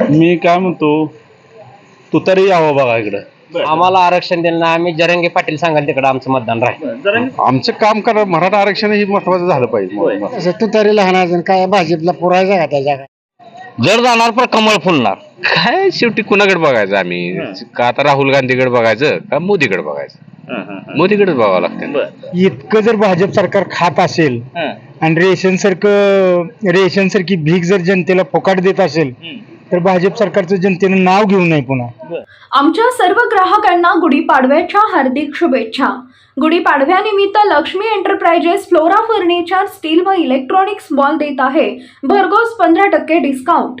मी काय म्हणतो तू तरी यावं बघा इकडं. आम्हाला आरक्षण दिलं नाही आम्ही जरंगे पाटील सांगाल तिकडे आमचं मतदान राहील. आमचं काम करा मराठा आरक्षण हे महत्वाचं झालं पाहिजे. असं तू तरी लहान अजून काय भाजपला पुरायचा का त्याच्या जर जाणार पण कमळ फुलणार. काय शेवटी कुणाकडे बघायचं आम्ही? का आता राहुल गांधीकडे बघायचं का मोदीकडे बघायचं? मोदीकडेच बघावं लागतं. इतकं जर भाजप सरकार खात असेल आणि रेशन सारखं रेशन सारखी भीक जर जनतेला फुकाट देत असेल तर भाजप सरकारचं जनतेनं नाव घेऊ नये पुन्हा. आमच्या सर्व ग्राहकांना गुढीपाडव्याच्या हार्दिक शुभेच्छा. गुढीपाडव्यानिमित्त Lakshmi enterprises Flora furniture steel व इलेक्ट्रॉनिक्स मॉल देत आहे. भरघोस पंधरा टक्के डिस्काउंट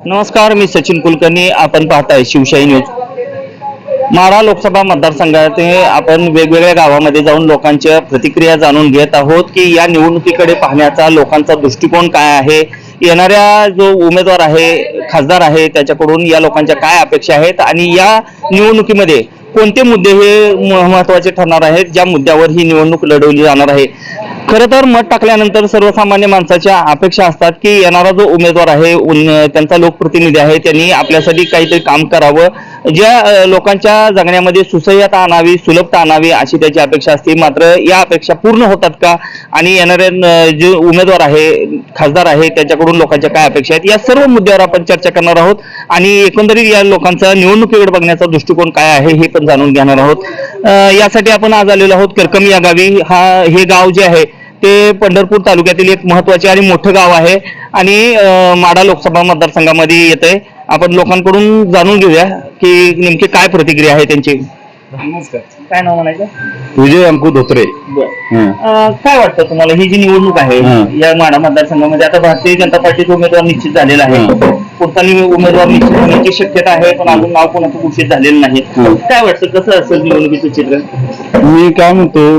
नमस्कार मी सचिन कुलकर्णी. आपण पाहताय शिवशाही न्यूज. माळा लोकसभा मतदारसंघात आपण वेगवेगळ्या गावामध्ये जाऊन लोकांच्या प्रतिक्रिया जाणून घेत आहोत की या निवडणुकीकडे पाहण्याचा लोकांचा दृष्टिकोन काय आहे? येणाऱ्या जो उमेदवार आहे खासदार आहे त्याच्याकडून या लोकांच्या काय अपेक्षा आहेत? आणि या निवडणुकीमध्ये कोणते मुद्दे हे महत्त्वाचे महत्त्वाचे ठरणार आहेत? ज्या मुद्द्यावर ही निवडणूक लढवली जाणार आहे. खरं तर मत टाकल्यानंतर सर्वसामान्य माणसाच्या अपेक्षा असतात की येणारा जो उमेदवार आहे उन- त्यांचा लोकप्रतिनिधी आहे त्यांनी आपल्यासाठी काहीतरी काम करावं. ज्या लोकांच्या जगण्यामध्ये सुसह्यता आणावी सुलभता आणावी अशी त्याची अपेक्षा असते. मात्र या अपेक्षा पूर्ण होतात का? आणि येणारे जे उमेदवार आहे खासदार आहे त्याच्याकडून लोकांच्या काय अपेक्षा आहेत? या सर्व मुद्द्यावर आपण चर्चा करणार आहोत. आणि एकंदरीत या लोकांचा निवडणुकीकडे बघण्याचा दृष्टिकोन काय आहे हे पण जाणून घेणार आहोत. यासाठी आपण आज आलेलो आहोत करकम या गावी. हा हे गाव जे आहे ते पंढरपूर तालुक्यातील एक महत्त्वाचे आणि मोठं गाव आहे. आणि माढा लोकसभा मतदारसंघामध्ये येत आहे आपण लोकांकडून जाणून घेऊया की नेमकी काय प्रतिक्रिया आहे त्यांची. काय नाव म्हणायचं? विजय अंकू धोत्रे. अ, काय वाटतं तुम्हाला? ही जी निवडणूक आहे हं. या माढा मतदारसंघामध्ये आता भारतीय जनता पार्टीचा उमेदवार निश्चित झालेला आहे हं. पुढचा नि- उमेदवार निश्चित होण्याची शक्यता आहे पण अजून नाव कोणाचं घोषित झालेलं नाही. हं. काय वाटतं? कसं असेल निवडणुकीचं चित्र? मी काय म्हणतो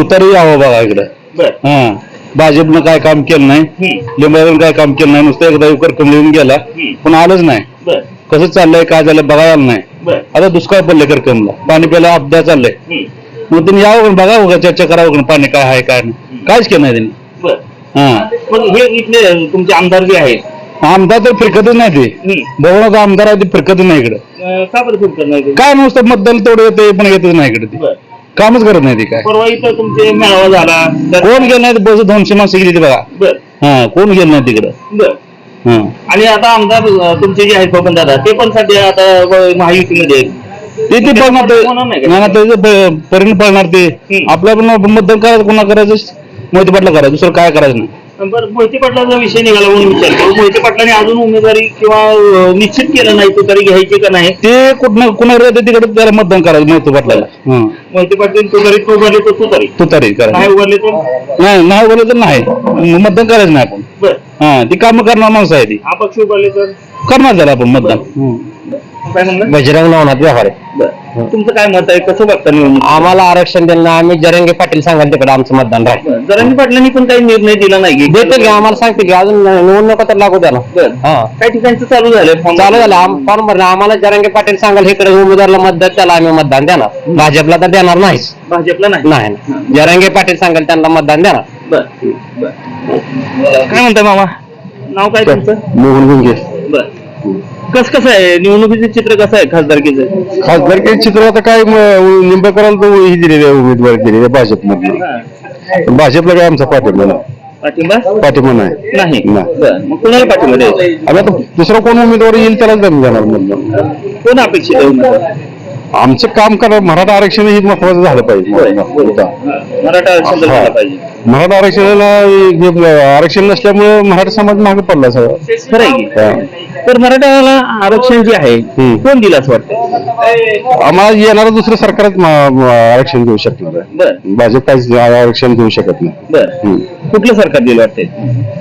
तू तरी यावं बघा इकडं. बर. हा. भाजपनं काय काम केलं नाही. लिंबाळून काय काम केलं नाही नुसतं एकदा करकम लिहून गेला हं. पण आलंच नाही. बर. कसं चाललंय काय झालं बघायला नाही. आता दुष्काळ पडले करकमला पाणी प्यायला अपघात चाललंय. मग तुम्ही यावं बघा बघा चर्चा करावं का पाणी काय आहे काय नाही. काहीच केलं नाही त्यांनी. हा. पण हे इथले तुमचे आमदार जे आहेत? आमदार तर फिरकतच नाही ते. बहुणाचा आमदार आहे ते फिरकतच नाही इकडे. अं, का बरं फिरकत नाही ते? काय नुसतं मतदान तेवढं येते पण येतच नाही इकडे ते. बर. कामच करत नाही ते काय. परवा इथं तुमचे मेळावा झाला. तर- कोण गेलं नाही बस दोनशे माणसं गेली ते बघा. बर. हा कोण गेलं नाही तिकडं. बर. हा. आणि आता आमदार अं, तुमचे जे आहेत बबन दादा ते पण सध्या आता व- महायुतीमध्ये आहेत. ते ते पळणार ते. होणार नाही का? नाही ना, त्याचं प- परिणाम पळणार ते. आपल्या पण मतदान करायचं कोणा करायचं? मोहिते पाटला करायचं दुसरं काय करायचं नाही. बरं मोहिते पाटलाचा विषय निघाला म्हणून विचारतो. मोहिते पाटलांनी अजून उमेदवारी किंवा अं, निश्चित केलं नाही तो तरी घ्यायची का नाही? ते कुठं कुणाकडे येते तिकडे त्याला मतदान करायचं मोहिते पाटलाला. हा. मोहिते पाटील तू तरी तू उभारले तर तू तरी. तू तरी नाही करायचं उभारले तर? नाही नाही बोललं तर नाही. मग मतदान करायचं नाही आपण. बर. हा ती कामं करणार माणसं आहे ती. अपक्ष उभारले तर? करणार त्याला आपण मतदान. काय म्हणलं? बजरंग नवनाथ व्यवहार बर. तुमचं काय मत आहे? कसं बघता निवडणूक? आम्हाला आरक्षण दिलं नाही. आम्ही जरंगे पाटील सांगाल तिकडे आमचं मतदान राहील. जरांगी पाटलांनी पण काही निर्णय दिला नाही की? देतील की आम्हाला सांगतील की अजून निवडणुका तर लागू द्या ना. बरं. हा. काही ठिकाणचं चालू झालंय? फॉर्म चालू झालं आम- फॉर्म भरणं आम्हाला जरंगे पाटील सांगाल इकडे उमेदवारला मतदान त्याला आम्ही मतदान देणार. भाजपला तर देणार नाहीच. भाजपला नाही? नाही. जरंगे पाटील सांगाल त्यांना मतदान देणार. बर. बर. काय म्हणताय मामा? नाव काय तुमचं? मोहन गुंगे. बर. कसं कसं आहे? निवडणुकीचं चित्र कसं आहे खासदारकीचं? खासदार काही चित्र आता काय निंबाकराला तो ही दिलेली आहे उमेदवारी दिलेली आहे भाजपमधली. हा. भाजपला काय आमचा पाठिंबा नाही. पाठिंबा? पाठिंबा नाही. नाही. नाही. बर. मग कोणाला पाठिंबा द्यायचा? आता दुसरा कोण उमेदवार येईल त्यालाच आम्ही जाणार मतदान कोण अपेक्षित आहे उमेदवार? आमचं काम करा मराठा आरक्षण हे महत्वाचं झालं पाहिजे. मराठा आरक्षण झालं पाहिजे. मराठा आरक्षणाला हे आरक्षण नसल्यामुळे मराठा समाज मागे पडला सगळं. तर मराठ्याला आरक्षण जे आहे. कोण दिलं असं वाटतं? आम्हाला येणारं दुसरं सरकारच आरक्षण देऊ शकणार भाजप काहीच आरक्षण देऊ शकत नाही. कुठलं सरकार दिलं वाटतंय?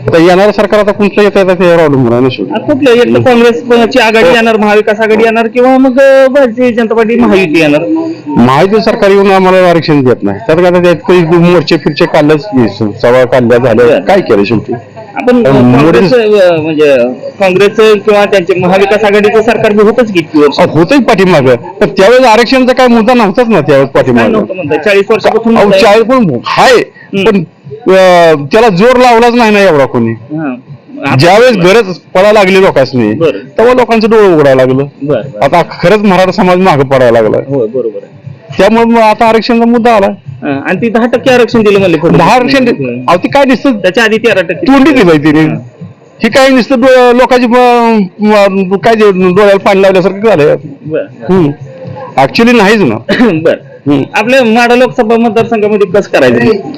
आता येणारं सरकार आता कोणतं येत आहे अवलंबून आहे ना शेवटी. कुठलं? काँग्रेसची आघाडी येणार? महाविकास आघाडी येणार? किंवा मग अं, भारतीय जनता पार्टी महायुती येणार? महायुती सरकार येऊन आम्हाला आरक्षण देत नाही. तर आता त्यात काही मोर्चे फिरचे काढलेच की, सभा काढल्या झाल्या. काय केलं शेवटी? आपण अं, काँग्रेस अं, म्हणजे काँग्रेस किंवा त्यांचे महाविकास आघाडीचं सरकार बी होतच की इतकी वर्ष? होतच पाठीमाग. पण त्यावेळेस आरक्षणचा काय मुद्दा नव्हताच ना त्यावेळेस काय पाठीमाग नव्हतं चाळीस वर्षापासून अहो, म्हणताय. चाळीस पण आहे पण त्याला जोर लावलाच नाही ना एवढा कोणी. हां. ज्यावेळेस गरज पडायला लागली लोकांनी. तेव्हा लोकांचं डोळं उघडायला लागलं. आता खरंच मराठा समाज मागे पडायला लागला बरोबर त्यामुळे आता आरक्षणाचा मुद्दा आला आणि ती दहा टक्के आरक्षण दिलं म्हणले. दहा आरक्षण ते काय दिसतं? त्याच्या आधी तेरा टक्के तोंडी दिलंय तिने. हे. काय नुसतं लोकांची काय डोळ्याला पाणी लावल्यासारखं बरं ऍक्च्युली नाहीच ना. बर. आपल्या माडा लोकसभा मतदारसंघामध्ये कसं करायचं?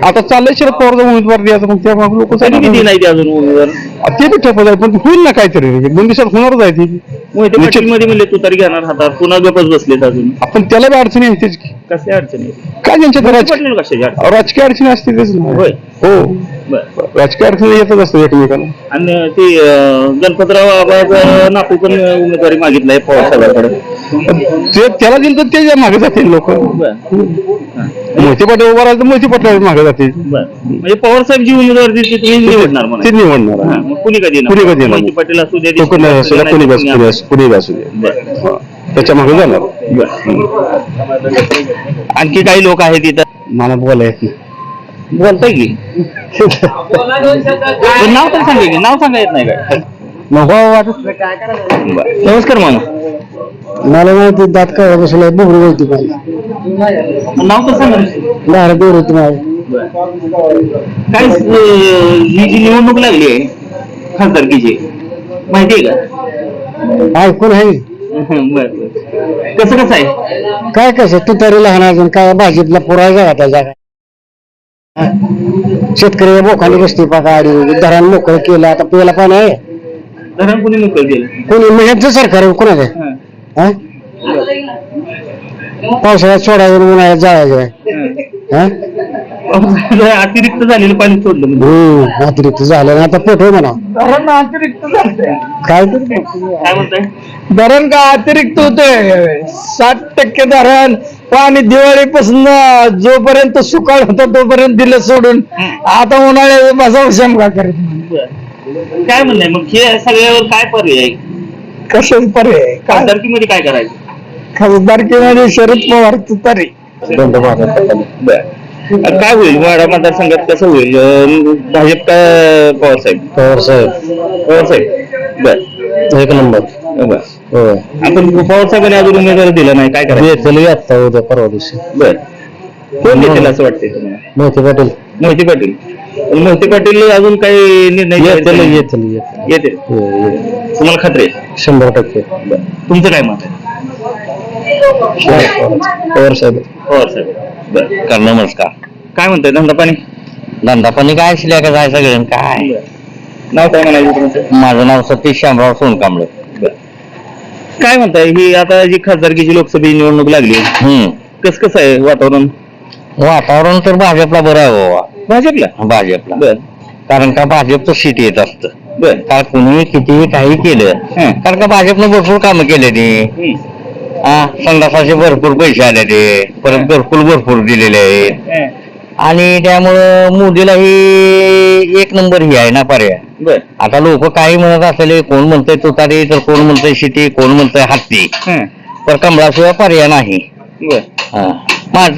आता चाललंय शरद पवारचा उमेदवार द्यायचा मग त्या लोक तरी किती नाही ते अजून उमेदवार? ते बी ठेपत आहे पण होईल ना काहीतरी. दोन दिवसात होणारच आहे ती. मोहिते. पाटील मध्ये म्हणले तू तरी घेणार हातात पुन्हा गपच बसलेत अजून. आपण त्याला बी अडचणी येतेच की. कसल्या अडचणी काय त्यांच्यात मोहिते राजकीय पाटील अडचण? राजकीय अडचणी असते तेच ना. होय. हो. बर. राजकीय अडचणी येतच असतात एकमेकांना. आणि ते अं, गणपतराव आबाज नातू पण उमेदवारी मागितलाय पवार साहेबांकडे ते त्याला दिलं तर त्याच्यामागे जातील लोक. मोहिते पाटील उभा राहिलं तर मोहिते पाटील मागे जातील. म्हणजे पवार साहेब जी उमेदवारी दिली ती तुम्ही निवडणार ते निवडणार हां, मग कुणी कधी कुणी कधी? मोहिते पाटील असू दे तो कोणी असू द्या कोणी बस कुणी असू कुणी असू बरं. हा. त्याच्यामागे जाणार. आणखी काही लोक आहेत इथं? मला बोलायचं बोलताय की? पण नाव तर सांगा की नाव सांगा येत नाही काय. बरं. नमस्कार मामा. मला माहिती दात काय बसला बुगरू होती पण. नाव तर सांगा दार दूर होती माझी. काय अं, ही जी निवडणूक लागली आहे खासदारकीची माहिती आहे का? ऐकून आहे? बरं बरं. कसं कसं आहे? काय कसं? तू तरी लहान अजून काय भाजीतला पुरायचा का त्या जागा? हा? शेतकरी बोखाली बसते पाका आडी धरण मोकळं केलं आता प्यायला पाणी आहे. धरण कोणी मोकळ केलं? कोणी सरकार आहे कोणाचं हां. हा? पावसाळ्यात सोडायचं आणि उन्हाळ्यात जायचं हां. हा? अतिरिक्त झालेलं पाणी सोडलं म्हणजे. हम्म अतिरिक्त झालं ना आता पेटो म्हणा धरण अतिरिक्त काय? तरी काय म्हणताय? धरण का अतिरिक्त होतंय? साठ टक्के धरण पाणी दिवाळीपासून जोपर्यंत सुकाळ होता तोपर्यंत दिलं सोडून आता उन्हाळ्यात बसा शंका करत बरं. काय म्हणणं मग हे सगळ्यावर काय पर्याय कसं पर्याय खासदारकीमध्ये काय करायचं? खासदारकीमध्ये शरद पवार तुतारी बरं. काय होईल? वाडा मतदारसंघात कसं होईल? अं, भाजप का पवार साहेब? पवार साहेब. पवार साहेब. बर. एक नंबर. बर. आपण पवार साहेबांनी अजून उमेदवारी दिला नाही. काय करायचं? येतील आता उद्या परवा दिवशी. बर. कोण देतील असं वाटतंय तुम्हाला? मोहिते पाटील. मोहिते पाटील. पण मोहिते पाटील अजून काही निर्णय येतील नाही. येतील येतील येतील तुम्हाला खात्री आहे? शंभर टक्के. बरं. तुमचं काय मत आहे? पवार साहेब. पवार साहेब. बरं. कर नमस्कार. काय म्हणताय? धंदा पाणी? धंदा पाणी काय शिल्या का जाय सगळं काय? नाव काय म्हणायचं तुमचं? माझं नाव सतीश शामराव सोनकांबळे. काय म्हणताय? ही आता जी खासदारकीची लोकसभेची निवडणूक लागली. हम्म. कस कसं आहे वातावरण? वातावरण तर भाजपला बरं आहे बाबा. भाजपला? भाजपला. बर. कारण का भाजपचं सीट येत असतं. बर. कारण कुणी कितीही काही केलं. कारण का भाजपनं भरपूर कामं केले ते. हा संडासाचे भरपूर पैसे आले ते. परत भरपूर भरपूर दिलेले आहेत. आणि त्यामुळं मोदीला ही एक नंबर ही आहे ना पर्याय. आता लोक काही म्हणत असले कोण म्हणतंय तुतारी तर कोण म्हणतंय शिटी कोण म्हणतंय हत्ती. पण कमळाशिवाय पर्याय नाही.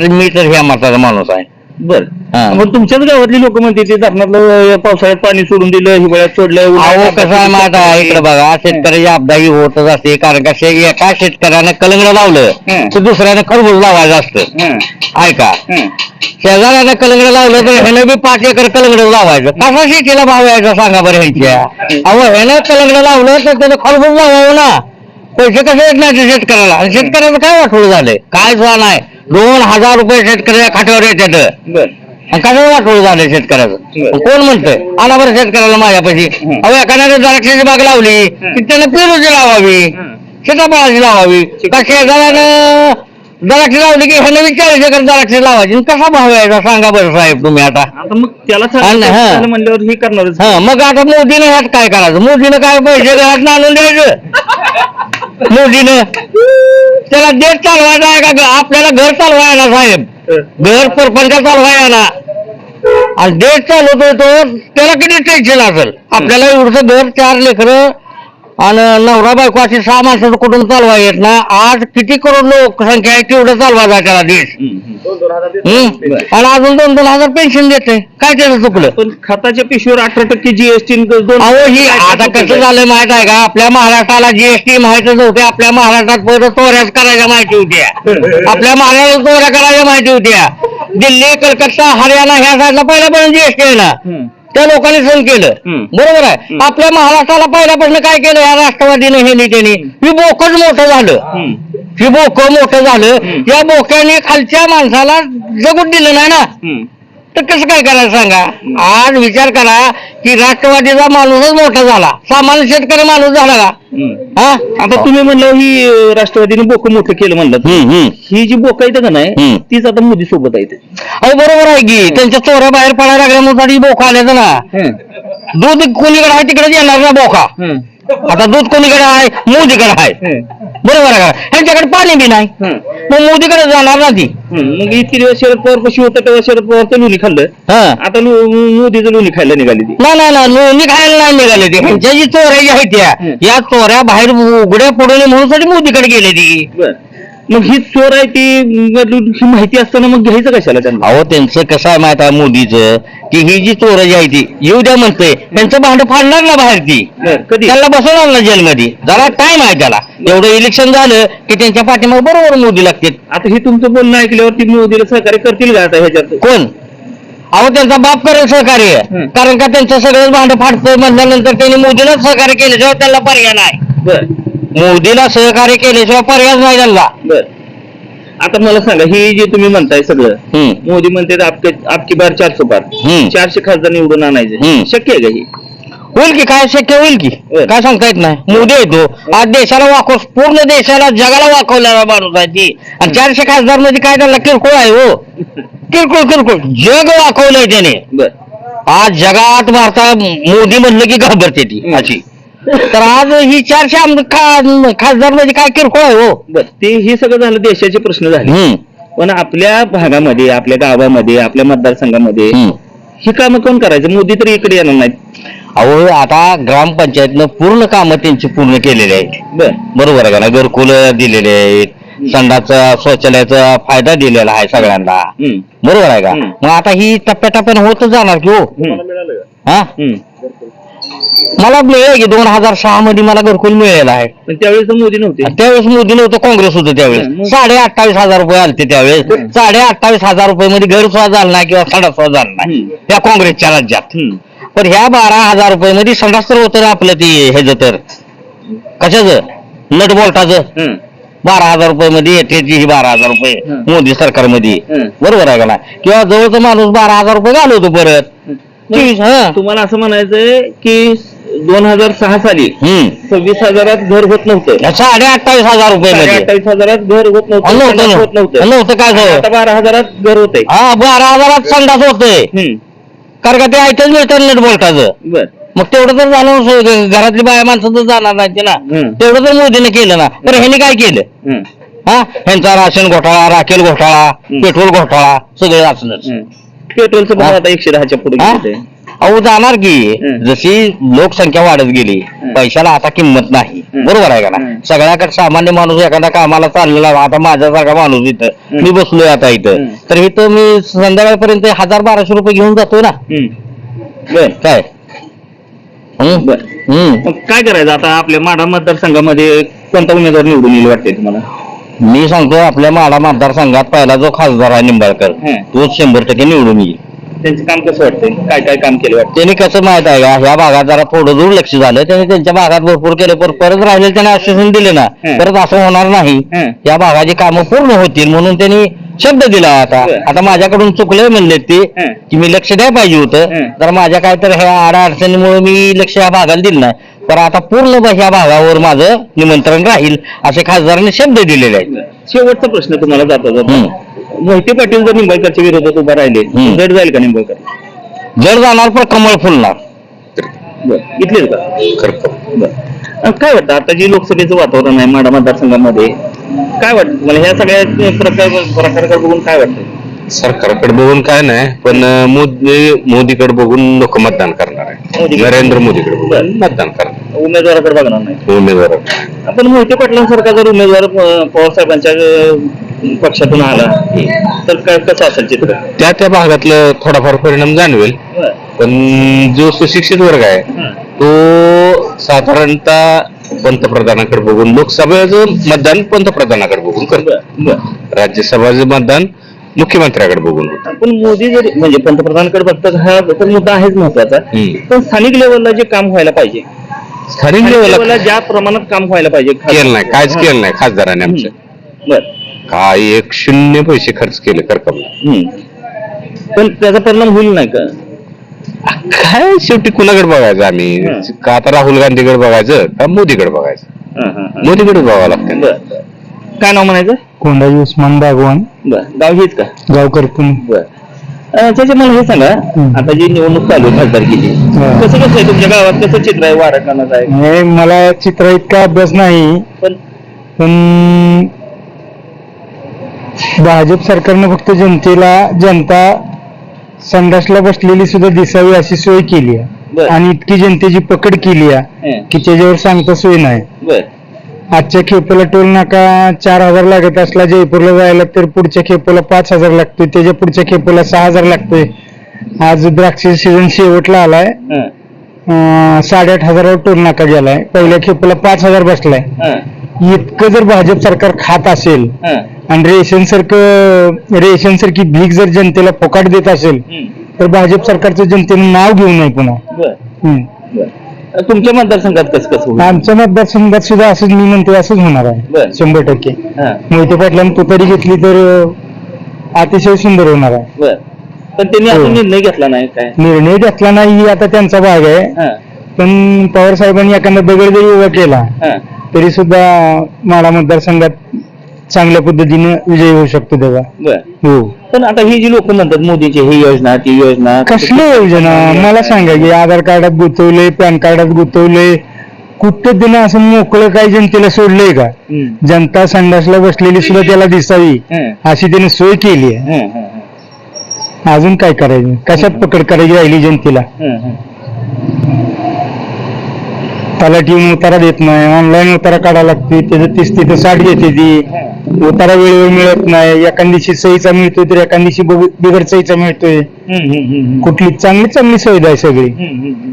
मी तर ह्या मताचा माणूस आहे. बर. हा. मग तुमच्याच गावातली लोक म्हणते ते धरणातलं पावसाळ्यात पाणी सोडून दिलं हिवाळ्यात सोडलं अहो उन्हाळ्यात कसं आहे माहीत आहे इकडे बघा शेतकऱ्याची अपदाही होतच असते कारण का शे- एका शेतकऱ्यानं कलंगड लावलं हं. तर दुसऱ्यानं खरबूज लावायचं असतं. हं. ऐका हं. शेजाऱ्यानं कलंगड लावलं तर ह्यानं बी पाच एकर कलंगड लावायचं. कसा शेतीला भाव यायचा सांगा बरं ह्यांच्या? अहो ह्यानं कलंगड लावलं तर त्यानं खरबूज लावावं ना. पैसे कसे येत नाही ते शेतकऱ्याला? आणि शेतकऱ्याचं काय वाटवलं झालंय? काय सुद्धा नाही? दोन हजार रुपये शेतकऱ्याच्या खात्यावर येतात. आणि कसं वाटोळ झालं शेतकऱ्याचं. कोण म्हणतंय? आला बरं शेतकऱ्याला माझ्यापाशी. अहो एखाद्याने द्राक्षाची बाग लावली. की त्यानं पेरूची लावावी. सीताफळाची लावावी. का शेजाऱ्यानं द्राक्ष लावली की ह्यानं बी चाळीस एकर द्राक्ष लावायची? आणि कसा भाव यायचा? सांगा बरं साहेब तुम्ही आता. आता मग त्याला हा. सांगितलं म्हणल्यावर हे करणारच. हा मग आता मोदीनं ह्यात काय करायचं? मोदीनं काय पैसे घरात आणून द्यायचं? मोदीनं? त्याला देश चालवायचा आहे का आपल्याला घर चालवाय ना साहेब घर परपंच चालवाय ना आणि देश चालवतोय तो त्याला किती टेन्शन असेल? आपल्याला एवढं घर चार लेकरं आणि नवरा बायको अशी सहा माणसाचं कुटुंब चालवाय येत ना आज किती करोड लोकसंख्या आहे तेवढं चालवायचा त्याला देश. हम्म? आणि अजून दोन दोन हजार पेन्शन देते काय त्याचं चुकलं? पण खताच्या पिशवीवर अठरा टक्के जीएसटी दोन अहो ही आता कसं झालं माहीत आहे का? आपल्या महाराष्ट्राला जीएसटी माहितच नव्हते. आपल्या महाराष्ट्रात पहिलं चोऱ्याच करायच्या माहिती होत्या आपल्या महाराष्ट्रात चोऱ्या करायच्या माहिती होत्या दिल्ली कलकत्ता हरियाणा ह्या साईडला पहिल्यापासून जीएसटी आहे ना. हम्म. त्या लोकांनी सण केलं हम्म. बरोबर आहे. आपल्या महाराष्ट्राला पहिल्यापासून काय केलं या राष्ट्रवादीने हे नेत्याने ही बोकच मोठं झालं हम्म. ही बोक मोठं झालं. या बोक्याने खालच्या माणसाला जगून दिलं नाही ना हम्म. तर कसं काय करायचं सांगा? आज विचार करा की राष्ट्रवादीचा माणूसच मोठा झाला. सामान्य शेतकरी माणूस झाला का. हा? आता तुम्ही म्हणलं ही राष्ट्रवादीने बोक मोठं केलं म्हणलं. ही जी बोक आहेत का नाही. तीच आता मोदी सोबत आहेत. अहो बरोबर आहे की. त्यांच्या चोऱ्या बाहेर पडायला लागल्यामुळे बोका आल्याचं ना. दूध कोणीकडे आहे तिकडे येणार ना बोका. आता दूध कोणीकडे आहे? मोदीकडे आहे. बरोबर आहे का? यांच्याकडे पाणी बी नाही. मग मोदीकडे जाणार ना ती. मग इतके दिवस शरद पवार कशी होतं तेव्हा शरद पवारचं लोणी खाल्लं. हा. आता लो- मोदीचं लोणी खायला निघाली ती. नाही नाही नाही. लोणी खायला नाही निघाले ते. ह्यांच्या जी चोऱ्या ज्या आहेत त्या. या चोऱ्या बाहेर उघड्या पडू नये म्हणून साठी मोदीकडे गेले ती. बर. मग ही चोर आहे ती ही माहिती असताना मग घ्यायचं कशाला त्यांना? अहो त्यांचं कसं आहे माहीत आहे मोदीचं? की ही जी चोर जी आहे ती येऊ द्या म्हणते त्यांचं भांड फाडणार ना बाहेर ती. बर कधी? त्याला बसवणार ना जेलमध्ये. जरा टाइम आहे त्याला. एवढं इलेक्शन झालं की त्यांच्या पाठीमागे बरोबर मोदी लागते आता हे तुमचं बोलणं ऐकल्यावरती मोदीला सहकार्य करतील का आता ह्याच्यात? कोण? अहो त्यांचा बाप करेल सहकार्य. हम्म. कारण का त्यांचं सगळं भांड फाटतं म्हणल्यानंतर त्यांनी मोदीला सहकार्य केल्याशिवाय त्यांना पर्याय नाही. बर. मोदीला सहकार्य केल्याशिवाय पर्याय नाही त्यांना. बर. आता मला सांगा ही जे तुम्ही म्हणताय सगळं हम्म. मोदी म्हणते आपके आपकी बार चारशे बार हम्म. चारशे खासदार निवडून आणायचे. हम्म. शक्य आहे का ही? होईल की काय शक्य होईल की? होय. काय सांगता येत नाही. मोदी येतो आज देशाला वाकव पूर्ण देशाला जगाला वाकवलेला माणूस आहे ती. आणि चारशे खासदारमध्ये काय त्याला किरकोळ आहे हो? किरकोळ किरकोळ. जग वाकवलंय त्याने. बर. आज जगात भारतात मोदी म्हणलं की घाबरते ती हम्म. अशी. तर आज ही चारशे आम- खा- खासदार म्हणजे काय किरकोळ आहे हो. बर ते हे सगळं झालं देशाचे प्रश्न झाले. हम्म. पण आपल्या भागामध्ये आपल्या गावामध्ये आपल्या मतदारसंघामध्ये हम्म. ही कामं कोण करायचं? मोदी तरी इकडे येणार नाहीत. अहो आता ग्रामपंचायतनं पूर्ण कामं त्यांची पूर्ण केलेली आहेत. बर. बरोबर आहे का ना? घरकुल दिलेले आहेत. संडाचा शौचालयाचा फायदा दिलेला आहे सगळ्यांना. बरोबर आहे का? हम्म. मग आता ही टप्प्याटप्प्याने होतच जाणार की हो. हम्म. हा? हम्म. मला मिळेल की दोन हजार सहा मध्ये मला घरकुल मिळालेलं आहे पण त्यावेळेस तर मोदी नव्हते त्यावेळेस मोदी नव्हतं काँग्रेस होतं. त्यावेळेस साडे अठ्ठावीस हजार रुपये आलते त्यावेळेस साडे अठ्ठावीस हजार रुपये मध्ये घर सुद्धा झालं नाही किंवा सडा सुद्धा झाला नाही. त्या काँग्रेसच्या राज्यात. पण ह्या बारा हजार रुपये मध्ये संडास तर होतं ना आपलं ती ह्याचं तर कशाचं नट बोल्टाचं हम्म. बारा हजार रुपये मध्ये येते ही बारा हजार रुपये. मोदी सरकारमध्ये. बरोबर आहे का ना किंवा जवळचा माणूस बारा हजार रुपये घालवतो परत हा. तुम्हाला असं म्हणायचंय की दोन हजार सहा साली हम्म सव्वीस हजारात घर होत नव्हतं साडे अठ्ठावीस हजार रुपये साडे मध्ये अठ्ठावीस हजारात घर होत नव्हतं ना. होत नव्हतं काय झालं? आता बारा हजारात घर होतंय हा बारा हजारात संडास होतोय हम्म. कारण का ते ऐकच मिळतं नेट बोलटाचं बर मग तेवढं तर झालं घरातली बाया माणसं तर जाणार नाही ना हम्म. तेवढं तर मोदीने केलं ना तर ह्याने काय केलं हम्म. हा ह्यांचा राशन घोटाळा राखेल घोटाळा हम्म. पेट्रोल घोटाळा सगळं हम्म. पेट्रोलचं भाव? आता एकशे दहाच्या पुढे हा? अहो जाणार की. जशी लोकसंख्या वाढत गेली. पैशाला आता किंमत नाही. बरोबर आहे का ना. सगळ्याकडे सामान्य माणूस एखादा कामाला चाललेला आता माझ्यासारखा माणूस इथं. मी बसलोय आता इथं. तर इथं मी संध्याकाळपर्यंत हजार बाराशे रुपये घेऊन जातोय ना हम्म. बर काय? बर. मग काय करायचं आता आपल्या माढा मतदारसंघामध्ये कोणता उमेदवार निवडून येईल वाटते तुम्हाला मी सांगतो आपल्या माडा मतदारसंघात पहिला जो खासदार आहे निंबाळकर. तोच शंभर टक्के निवडून येईल त्यांचं काम कसं वाटतंय काय काय काम केलं वाटतं त्यांनी कसं माहीत आहे का ह्या भागात जरा थोडं दुर्लक्ष झालं त्यांनी त्यांच्या भागात भरपूर केलं पण परत राहिले त्याने आश्वासन दिले ना हं. परत असं होणार नाही हं. या भागाची कामं पूर्ण होतील म्हणून त्यांनी शब्द दिला आता बरं. आता माझ्याकडून चुकलंय म्हणले ते हं. की मी लक्ष द्यायला पाहिजे होतं हं. तर माझ्या काय तर ह्या अडचणीमुळे मी लक्ष या भागाला दिलं नाही तर आता पूर्ण ह्या भागावर माझं निमंत्रण राहील असे खासदारांनी शब्द दिलेले आहेत. शेवटचा प्रश्न तुम्हाला जाता जाता. मोहिते पाटील जर निंबाळकरच्या विरोधात उभा राहिले हम्म. जड जाईल का निंबाळकर? जर जाणार पण कमळ फुलणार. बरं इथलेच का? करतो बरं. अं, काय वाटतं आता जी लोकसभेचं वातावरण आहे माडा मतदारसंघामध्ये काय वाटतं? तुम्हाला ह्या सगळ्या प्रकार प्रकारकडे बघून काय वाटतं? सरकारकडे बघून काय नाही पण मोदी मोदीकडे बघून लोक मतदान करणार आहे नरेंद्र मोदीकडे बरं. बघून मतदान करणार उमेदवाराकडे बघणार नाही उमेदवार आपण मोहिते पाटलांसारखा जर उमेदवार अं, पवार साहेबांच्या अं, पक्षातून आला तर काय कसं असेल चित्र त्या त्या भागातलं थोडाफार परिणाम जाणवेल बरं. पण जो सुशिक्षित वर्ग आहे हं. तो साधारणतः पंतप्रधानाकडे बघून लोकसभेचं मतदान पंतप्रधानाकडे बघून करतो बरं. बरं. राज्यसभाचं मतदान मुख्यमंत्र्याकडे बघून होतं. पण मोदी जरी म्हणजे पंतप्रधानांकडे बघतात हा तर मुद्दा आहेच महत्त्वाचा हम्म. पण स्थानिक लेवलला जे काम व्हायला पाहिजे. स्थानिक स्थानिक लेवलला लेवलला ज्या प्रमाणात काम व्हायला पाहिजे केलं नाही काहीच केलं नाही खासदाराने आमच्या बर. काय एक शून्य पैसे खर्च केले करकमला पण त्याचा परिणाम होईल नाही का? काय शेवटी कुणाकडे बघायचं आम्ही? हं. का आता राहुल गांधीकडे बघायचं का मोदीकडे बघायचं. मोदीकडे बघावं लागतं. बर. काय नाव म्हणायचं? कोंडाई उस्मान बागवान बर गाव हेच का? गावकर पुणे. बर. अं, त्याचे मला हे सांगा. आता जी निवडणूक चालू आहे खासदारकीची हं. कसं कसं आहे तुमच्या गावात? कसं चित्र आहे? वाराणा आहे? हे मला चित्र इतका अभ्यास नाही पण पण भाजप सरकारनं फक्त जनतेला जनता संडासला बसलेली सुद्धा दिसावी अशी सोय केली आहे. बर. आणि इतकी जनतेची पकड केली आहे हं. की त्याच्यावर सांगता सोय नाही. बर. आजच्या खेपेला टोल नाका चार हजार लागत असला जयपूरला जायला तर पुढच्या खेपेला पाच हजार लागतोय त्याच्या पुढच्या खेपेला सहा हजार लागतोय. आज द्राक्ष सीझन शेवटला आलाय. हं, अं, साडेआठ हजारावर टोल नाका गेलाय. पहिल्या खेपेला पाच हजार बसलाय. इतकं जर भाजप सरकार खात असेल आणि रेशन सारखं रेशन सारखी भीक जर जनतेला फुकाट देत असेल. तर भाजप सरकारचं जनतेनं नाव घेऊ नये पुन्हा. हम्म. तुमच्या मतदारसंघात कसं कसं होईल? आमच्या मतदारसंघात सुद्धा असंच मी म्हणते असंच होणार आहे. शंभर टक्के. हं, मोहिते पाटलांनी तुतारी घेतली तर अं, अतिशय सुंदर होणार आहे. बर. पण त्यांनी हो. अजून निर्णय घेतला नाही काय? निर्णय घेतला नाही ही आता त्यांचा भाग आहे. हं, पण पवार साहेबांनी एखादा दगड जरी उभा केला हं. तरी सुद्धा माडा मतदारसंघात चांगल्या पद्धतीने विजय होऊ शकतो त्याचा बर. हो. पण आता ही जी लोक म्हणतात मोदीची ही योजना ती योजना कसली योजना? मला सांगा की आधार कार्डात गुंतवले पॅन कार्डात गुंतवले कुठं तिनं असं मोकळं काही जनतेला सोडलंय का? जनता संडासला बसलेली सुद्धा त्याला दिसावी. हं, अशी त्याने सोय केली आहे. हं, हं, हं, अजून काय करायचं? कशात पकड करायची राहिली जनतेला? हं, हं. त्याला टीम उतारा देत नाही. ऑनलाईन उतारा काढावा लागते. त्याचं तीस तिथं साठ घेते ती. उतारा वेळेवर मिळत नाही. एखाद दिवशी सहीचा मिळतोय तर एखाद दिवशी बग- बिगर सहीचा मिळतोय. कुठली चांगली चांगली सुविधा आहे सगळी.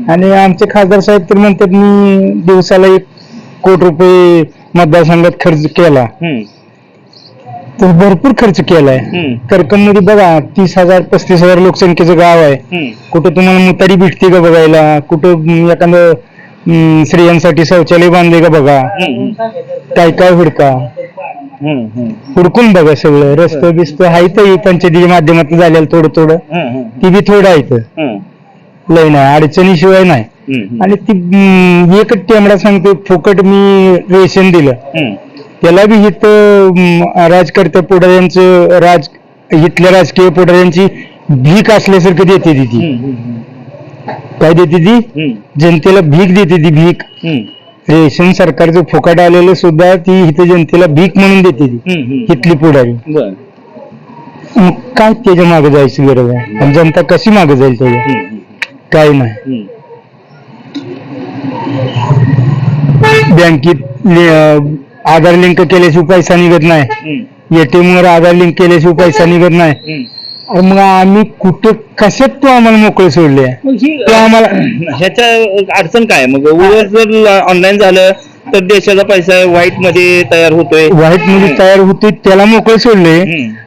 आणि आमचे खासदार साहेब तर म्हणतात मी दिवसाला एक कोटी रुपये मतदारसंघात खर्च केला. तर भरपूर खर्च केलाय. करकममध्ये बघा तीस हजार पस्तीस हजार लोकसंख्येचं गाव आहे. कुठं तुम्हाला मुतारी भेटते का बघायला? कुठं एखादं स्त्रियांसाठी शौचालय बांधले का बघा? काय काय हुडका हुडकून बघा सगळं. रस्त बिस्त आहेत पंचायतीच्या माध्यमातून झालेलं थोडं थोडं ती बी थोडं आहेत हं, लय नाही अडचणीशिवाय नाही. आणि ती म, एकच टेमडा सांगतो फुकट मी रेशन दिलं. त्याला बी इथं राजकर्त्या पुढाऱ्यांचं राज इथल्या राजकीय पुढाऱ्यांची भीक असल्यासारखं देते ती ती. काय देते ती. जनतेला भीक देते ती भीक. रेशन सरकारचं फुकट आलेलं सुद्धा ती इथं जनतेला भीक म्हणून देते ती. इथली पुढारी. बर. मग काय त्याच्यामागे जायची गरज आहे? आणि जनता कशी मागे जाईल त्याच्या? काय नाही. बँकेत लि- अं, आधार लिंक केल्याशिवाय पैसा निघत नाही. एटीएम वर आधार लिंक केल्याशिवाय पैसा निघत नाही. अरे मग आम्ही कुठं कशात तो आम्हाला मोकळे सोडले मग ही तो आम्हाला ह्याच्या अडचण काय? मग उलट जर ऑनलाईन झालं तर देशाचा पैसा व्हाईटमध्ये तयार होतोय. वाईटमध्ये तयार होते त्याला मोकळे सोडले.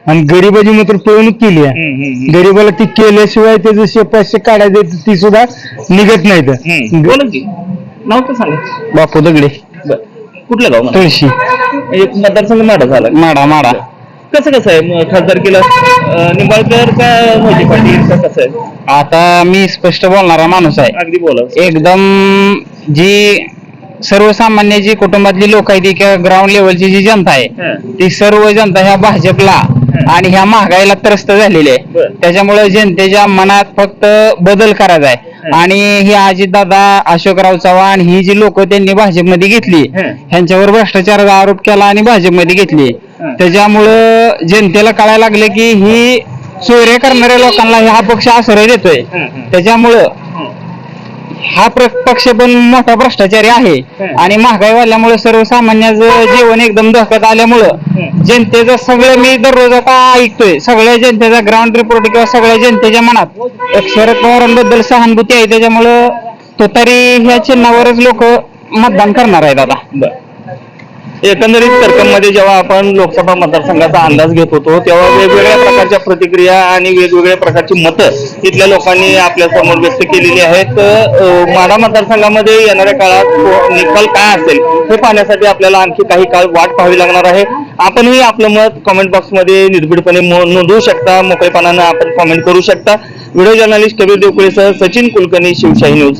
आणि गरीबाची मात्र पिळवणूक केली आहे. गरीबाला ती केल्याशिवाय त्याचे शे पैसे काढायचे ती सुद्धा निघत. नाहीत. बोला की. नाव तर सांगा. बापू दगडे. बर. कुठलं गाव तुळशी. एक मतदारसंघ माडा झाला. माडा माडा कसं कसं आहे? म- खासदारकीला अं, निंबाळकर का मोदी पाटील? का कसं आहे? आता मी स्पष्ट बोलणारा माणूस आहे. अगदी बोला. एकदम जी सर्वसामान्य जी कुटुंबातली लोक आहेत किंवा ग्राउंड लेवलची जी जनता आहे हं. ती सर्व जनता ह्या भाजपला आणि ह्या महागाईला त्रस्त झालेली आहे. बरं. त्याच्यामुळे जनतेच्या मनात फक्त बदल करायचा आहे. आणि ही अजितदादा अशोकराव चव्हाण ही जी लोक त्यांनी भाजपमध्ये घेतली हं. ह्यांच्यावर भ्रष्टाचाराचा आरोप केला आणि भाजपमध्ये घेतली. त्याच्यामुळं जनतेला कळायला लागले की ही चोऱ्या करणाऱ्या लोकांना हा पक्ष आश्रय देतोय. त्याच्यामुळं हं. प्र- पक्ष पण मोठा भ्रष्टाचारी आहे. आणि महागाई वाढल्यामुळे सर्वसामान्याचं जीवन एकदम धोक्यात आल्यामुळं. जनतेचं सगळं मी दररोज आता ऐकतोय सगळ्या जनतेचा ग्राउंड रिपोर्ट किंवा सगळ्या जनतेच्या मनात एक शरद पवारांबद्दल सहानुभूती आहे त्याच्यामुळं तो तरी ह्या चिन्हावरच लोक मतदान करणार आहेत आता. एकंदरीत मध्ये जेव्हा आपण लोकसभा मतदारसंघाचा अंदाज घेत होतो तेव्हा वेगवेगळ्या प्रकारच्या प्रतिक्रिया आणि वेगवेगळ्या प्रकारची मतं इथल्या लोकांनी आपल्यासमोर व्यक्त केलेली आहेत. माढा मतदारसंघामध्ये येणाऱ्या काळात निकाल काय असेल हे पाहण्यासाठी आपल्याला आणखी काही काळ वाट पाहावी लागणार आहे. आपणही आपलं मत कमेंट बॉक्समध्ये निर्भीडपणे नोंदवू शकता. मोकळेपणानं आपण कमेंट करू शकता. व्हिडिओ जर्नलिस्ट कबीर देवकुळेसह सचिन कुलकर्णी शिवशाही न्यूज.